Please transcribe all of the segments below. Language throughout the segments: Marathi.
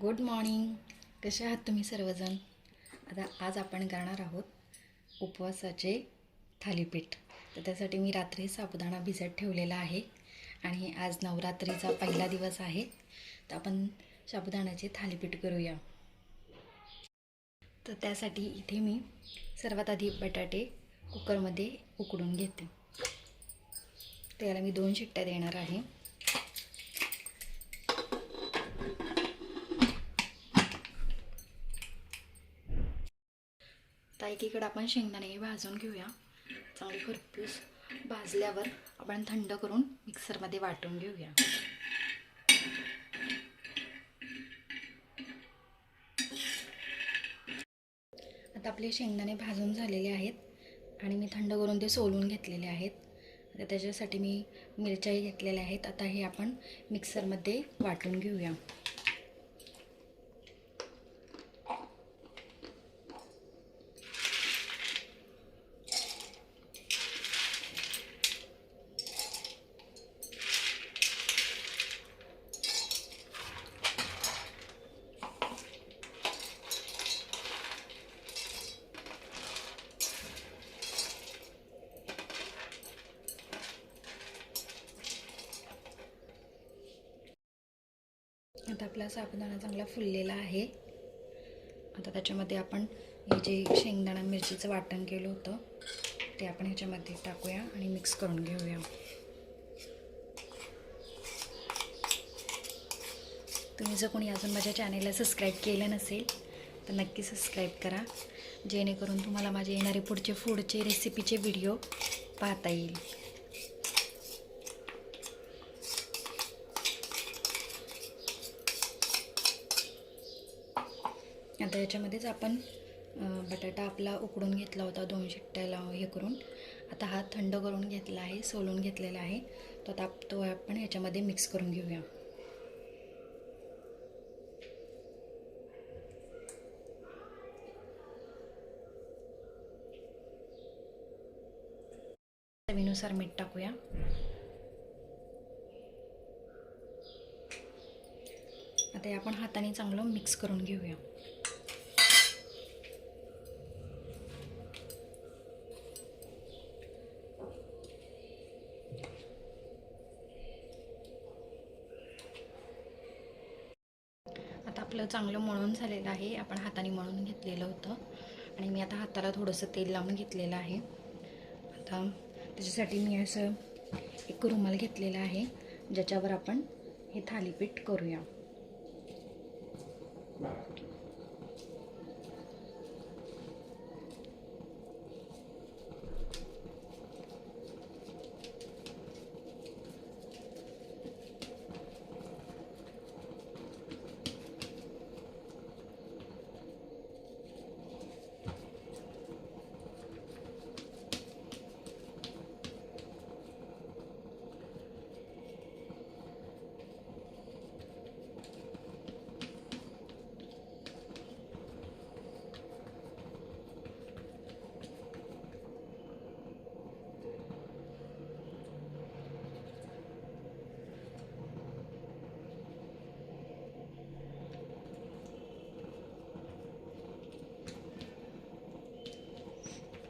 गुड मॉर्निंग कसे आहात तुम्ही सर्वजण? आता आज आपण करणार आहोत उपवासाचे थालीपीठ. तर त्यासाठी मी रात्री साबुदाणा भिजत ठेवलेला आहे आणि आज नवरात्रीचा पहिला दिवस आहे. तर आपण साबुदाण्याचे थालीपीठ करूया. तर त्यासाठी इथे मी सर्वात आधी बटाटे कुकरमध्ये उकडून घेते. त्याला मी दोन शिट्ट्या देणार आहे. एकीकडे आपण शेंगदाणे भाजून घेऊया. चांगली खरपूस भाजल्यावर आपण थंड करून मिक्सरमध्ये वाटून घेऊया. आता आपले शेंगदाणे भाजून झालेले आहेत आणि मी थंड करून ते सोलून घेतलेले आहेत. आता त्याच्यासाठी मी मिरच्याही घेतलेल्या आहेत. आता हे आपण मिक्सरमध्ये वाटून घेऊया. आता आपला साबुदाणा चांगला फुललेला आहे. आता त्याच्यामध्ये आपण हे जे शेंगदाणा मिरचीचं वाटण केलं होतं ते आपण ह्याच्यामध्ये टाकूया आणि मिक्स करून घेऊया. तुम्ही जर कोणी अजून माझ्या चॅनेलला सबस्क्राईब केलं नसेल तर नक्की सबस्क्राईब करा. जेणेकरून तुम्हाला माझे येणारे पुढचे फूडचे रेसिपीचे व्हिडिओ पाहता येईल. आता याच्यामध्येच आपण बटाटा आपला उकडून घेतला होता दोन शिट्ट्याला हे करून. आता हा थंड करून घेतला आहे सोलून घेतलेला आहे. तो आता तो आपण ह्याच्यामध्ये मिक्स करून घेऊया. चवीनुसार मीठ टाकूया. आता हे आपण हाताने चांगलं मिक्स करून घेऊया आता आपलं चांगलं मळून झालेलं आहे आपण हाताने मळून घेतलेलं होतं. आणि मी आता हाताला थोडंसं तेल लावून घेतलेलं आहे. आता त्याच्यासाठी मी असं एक रुमाल घेतलेला आहे ज्याच्यावर आपण हे थालीपीठ करूया.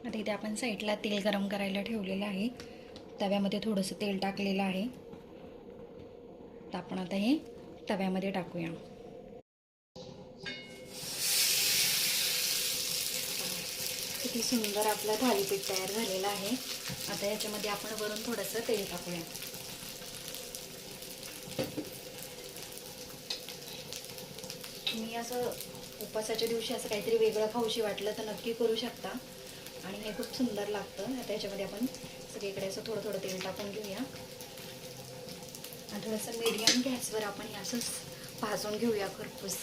आता इथे आपण साईडला तेल गरम करायला ठेवलेलं आहे. तव्यामध्ये थोडंसं तेल टाकलेलं आहे. तर आपण आता हे तव्यामध्ये टाकूया. किती सुंदर आपलं थालीपीठ तयार झालेलं आहे. आता याच्यामध्ये आपण वरून थोडंसं तेल टाकूया. तुम्ही असं उपवासाच्या दिवशी असं काहीतरी वेगळं खाऊशी वाटलं तर नक्की करू शकता. आणि हे खूप सुंदर लागतं. आता याच्यामध्ये आपण सगळीकडे असं थोडं थोडं तेल टाकून घेऊया. आणि थोडंसं मीडियम गॅसवर आपण हे असंच भाजून घेऊया खरपूस.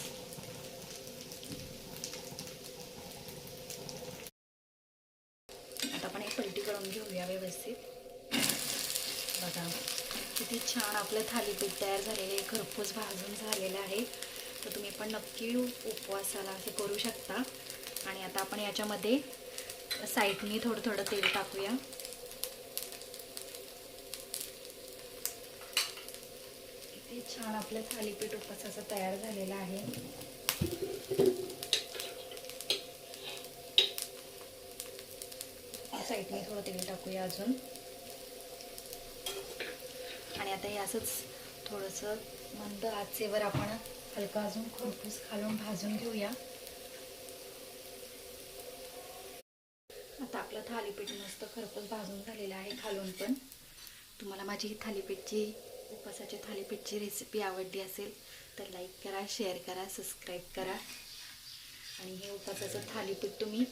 आता आपण हे पलटी करून घेऊया व्यवस्थित. बघा किती छान आपलं थालीपीठ तयार झालेलं आहे. खरपूस भाजून झालेलं आहे. तर तुम्ही पण नक्की उपवासाला असे करू शकता. आणि आता आपण याच्यामध्ये साईडनी थोडं थोडं तेल टाकूया. इथे छान आपलं थालीपीठ उपासाचं तयार झालेलं आहे. साईडने थोडं तेल टाकूया अजून. आणि आता हे असंच थोडंसं मंद आचेवर आपण हलका अजून खरपूस खालून भाजून घेऊया. आता आपलं थालीपीठ मस्त खरपूस भाजून झालेलं आहे खालून पण. तुम्हाला माझी ही थालीपीठची उपासाच्या थालीपीठची रेसिपी आवडली असेल तर लाईक करा शेअर करा सबस्क्राईब करा. आणि हे उपासाचं थालीपीठ तुम्ही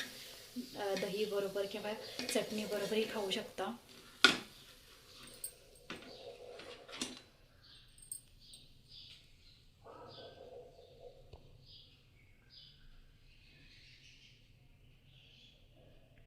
दही बरोबर किंवा चटणी बरोबरही खाऊ शकता.